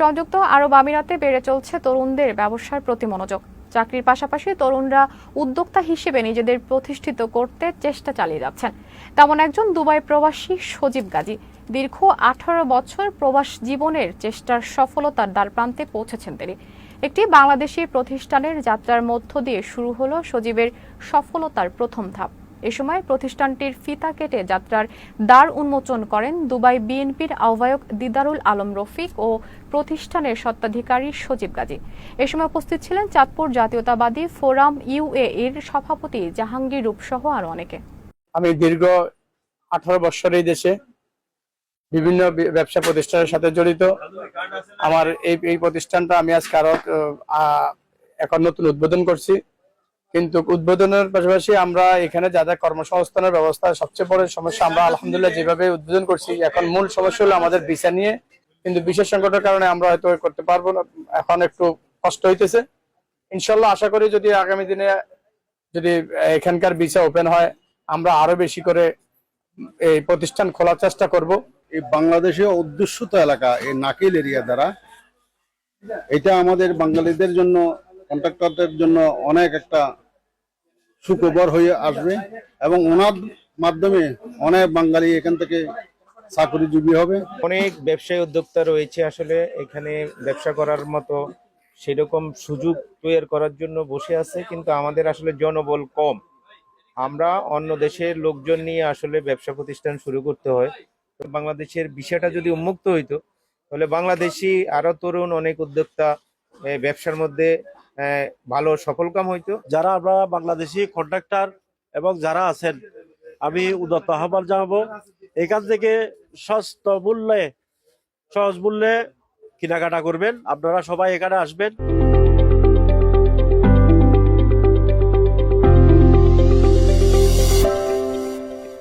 সংযুক্ত আরব আমিরাতে বেড়ে চলছে তরুণদের ব্যবসার প্রতি মনোযোগ। চাকরির পাশাপাশি তরুণরা উদ্যোক্তা হিসেবে নিজেদের প্রতিষ্ঠিত করতে চেষ্টা চালিয়ে যাচ্ছেন। তেমন একজন দুবাই প্রবাসী সজীব গাজী দীর্ঘ আঠারো বছর প্রবাস জীবনের চেষ্টার সফলতার দ্বারপ্রান্তে পৌঁছেছেন তিনি। একটি বাংলাদেশি প্রতিষ্ঠানের যাত্রার মধ্য দিয়ে শুরু হলো সজীবের সফলতার প্রথম ধাপ। এ সময় প্রতিষ্ঠানটির ফিতা কেটে যাত্রার দ্বার উন্মোচন করেন দুবাই বিএনপির আহ্বায়ক দিদারুল আলম রফিক ও প্রতিষ্ঠানের স্বত্বাধিকারী সজীব গাজী। এ সময় উপস্থিত ছিলেন চাঁদপুর জাতীয়তাবাদী ফোরাম ইউএ এর সভাপতি জাহাঙ্গীর রূপসহ আরও অনেকে। আমি দীর্ঘ আঠারো বছর এই দেশে বিভিন্ন ব্যবসা প্রতিষ্ঠানের সাথে জড়িত। আমার এই এই প্রতিষ্ঠানটা আমি আজকে আরও এখন নতুন উদ্বোধন করছি। কিন্তু উদ্বোধনের পাশাপাশি আমরা এখানে যা যা কর্মসংস্থানের ব্যবস্থা সবচেয়ে বড় সমস্যা আমরা আলহামদুলিল্লাহ যেভাবে উদ্বোধন করছি, এখন মূল সমস্যা হলো আমাদের ভিসা নিয়ে। কিন্তু বিশেষ সংকটের কারণে আমরা হয়তো করতে পারব না, এখন একটু কষ্ট হইতেছে। ইনশাল্লাহ আশা করি যদি আগামী দিনে যদি এখানকার ভিসা ওপেন হয়, আমরা আরও বেশি করে এই প্রতিষ্ঠান খোলার চেষ্টা করব। এই বাংলাদেশে অধ্যুষিত এলাকা, এই নাকিল এরিয়া দ্বারা, এটা আমাদের বাঙালিদের জন্য কন্ট্রাক্টরদের জন্য অনেক একটা সুখবর হয়ে আসবে এবং ওনার মাধ্যমে অনেক বাঙালি এখান থেকে চাকরিজীবী হবে। অনেক ব্যবসায়ী উদ্যোক্তা রয়েছে আসলে, এখানে ব্যবসা করার মতো সেরকম সুযোগ তৈরি করার জন্য বসে আছে, কিন্তু আমাদের আসলে জনবল কম। আমরা অন্য দেশের লোকজন নিয়ে আসলে ব্যবসা প্রতিষ্ঠান শুরু করতে হয়। বাংলাদেশের বিষয়টা যদি উন্মুক্ত হইতো, তাহলে বাংলাদেশি আরও তরুণ অনেক উদ্যোক্তা ব্যবসার মধ্যে ভালো সফলকাম হইতো। যারা আমরা বাংলাদেশি কন্ট্রাক্টর এবং যারা আছেন, আমি উদত্ত আহ্বান জানাব, এখান থেকে সস্ত মূল্যে, সহজ মূল্যে কেনাকাটা করবেন। আপনারা সবাই এখানে আসবেন।